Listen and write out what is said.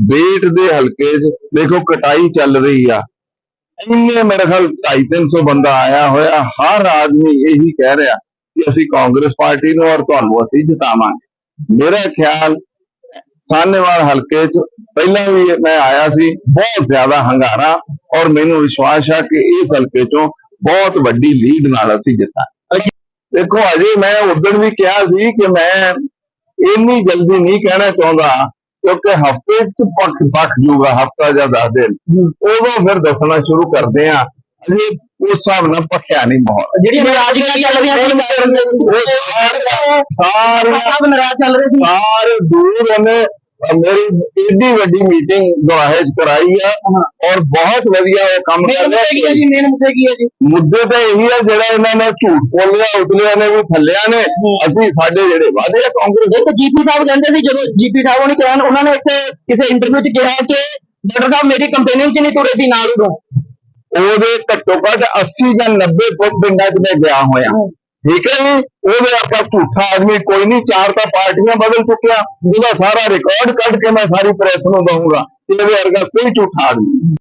ਬੇਟ ਦੇ ਹਲਕੇ 'ਚ, ਦੇਖੋ ਕਟਾਈ ਚੱਲ ਰਹੀ ਆ। ਇੰਨੇ ਮੇਰੇ ਖਿਆਲ 250 ਬੰਦਾ ਆਇਆ ਹੋਇਆ, ਹਰ ਆਦਮੀ ਇਹੀ ਕਹਿ ਰਿਹਾ ਕਿ ਅਸੀਂ ਕਾਂਗਰਸ ਪਾਰਟੀ ਨੂੰ ਔਰ ਤੁਹਾਨੂੰ ਅਸੀਂ ਜਿਤਾਵਾਂਗੇ। ਮੇਰਾ ਖਿਆਲ ਸਾਹਨੇਵਾਲ ਹਲਕੇ 'ਚ ਪਹਿਲਾਂ ਵੀ ਮੈਂ ਆਇਆ ਸੀ, ਬਹੁਤ ਜ਼ਿਆਦਾ ਹੰਗਾਰਾ ਔਰ ਮੈਨੂੰ ਵਿਸ਼ਵਾਸ ਹੈ ਕਿ ਇਸ ਹਲਕੇ 'ਚੋਂ ਬਹੁਤ ਵੱਡੀ ਲੀਡ ਨਾਲ ਅਸੀਂ ਜਿੱਤਾਂ ਦੇਖੋ, ਅਜੇ ਮੈਂ ਉਦੋਂ ਵੀ ਕਿਹਾ ਸੀ ਕਿ ਮੈਂ ਇੰਨੀ ਜਲਦੀ ਨਹੀਂ ਕਹਿਣਾ ਚਾਹੁੰਦਾ ਕਿਉਂਕਿ ਹਫ਼ਤੇ ਚ ਪੱਖ ਪੱਖ ਜੂਗਾ ਹਫਤਾ ਜਾਂ 10 ਦਿਨ। ਉਦੋਂ ਫਿਰ ਦੱਸਣਾ ਸ਼ੁਰੂ ਕਰਦੇ ਆ। ਅਜੇ ਉਸ ਹਿਸਾਬ ਨਾਲ ਪੱਖਿਆ ਨਹੀਂ ਮਾਹੌਲ। ਜਿਹੜੀ ਨਾਰਾਜ਼ਗੀਆਂ ਚੱਲ ਰਹੀਆਂ ਸੀ ਉਹ ਸਾਰੇ ਸਾਰੇ ਸਭ ਨਾਰਾਜ਼ ਚੱਲ ਰਹੇ ਸੀ। ਸਾਰੇ ਦੂਰ ਉਹਨੇ ਮੇਰੀ ਏਡੀ ਵੱਡੀ ਮੀਟਿੰਗ ਚ ਕਰਾਈ ਆ ਔਰ ਬਹੁਤ ਵਧੀਆ ਉਹ ਕੰਮ ਕਰ ਰਿਹਾ ਹੈ ਜੀ? ਮੇਨ ਮੁੱਦੇ ਕੀ ਹੈ ਜੀ? ਮੁੱਦੇ ਤਾਂ ਇਹੀ ਆ ਜਿਹੜਾ ਇਹਨਾਂ ਨੇ ਝੂਠ ਬੋਲਿਆ ਉਤਲਿਆਂ ਨੇ ਵੀ ਥੱਲਿਆਂ ਨੇ ਅਸੀਂ ਸਾਡੇ ਜਿਹੜੇ ਵਾਅਦੇ ਆ ਕਾਂਗਰਸ ਇੱਕ ਜੀਪੀ ਸਾਹਿਬ ਕਹਿੰਦੇ ਸੀ ਜਦੋਂ ਜੀਪੀ ਸਾਹਿਬ ਨੇ ਕਿਹਾ ਉਹਨਾਂ ਨੇ ਇੱਥੇ ਕਿਸੇ ਇੰਟਰਵਿਊ 'ਚ ਕਿਹਾ ਕਿ ਡਾਕਟਰ ਸਾਹਿਬ ਮੇਰੀ ਕੰਪੇਨਿੰਗ 'ਚ ਨਹੀਂ ਤੁਰੇ ਸੀ ਨਾਲ ਉਦੋਂ ਉਹਦੇ ਘੱਟੋ ਘੱਟ 80 ਜਾਂ 90 ਪੁੱਤ ਪਿੰਡਾਂ 'ਚ ਮੈਂ ਗਿਆ ਹੋਇਆ। ਠੀਕ ਹੈ ਜੀ? ਉਹਦੇ ਆਪਾਂ ਝੂਠਾ ਆਦਮੀ ਕੋਈ ਨਹੀਂ, ਚਾਰ ਤਾਂ ਪਾਰਟੀਆਂ ਬਦਲ ਚੁੱਕਿਆ। ਉਹਦਾ ਸਾਰਾ ਰਿਕਾਰਡ ਕੱਢ ਕੇ ਮੈਂ ਸਾਰੀ ਪ੍ਰੈਸ ਨੂੰ ਦਊਂਗਾ। ਇਹਦੇ ਵਰਗਾ ਕੋਈ ਝੂਠਾ ਆਦਮੀ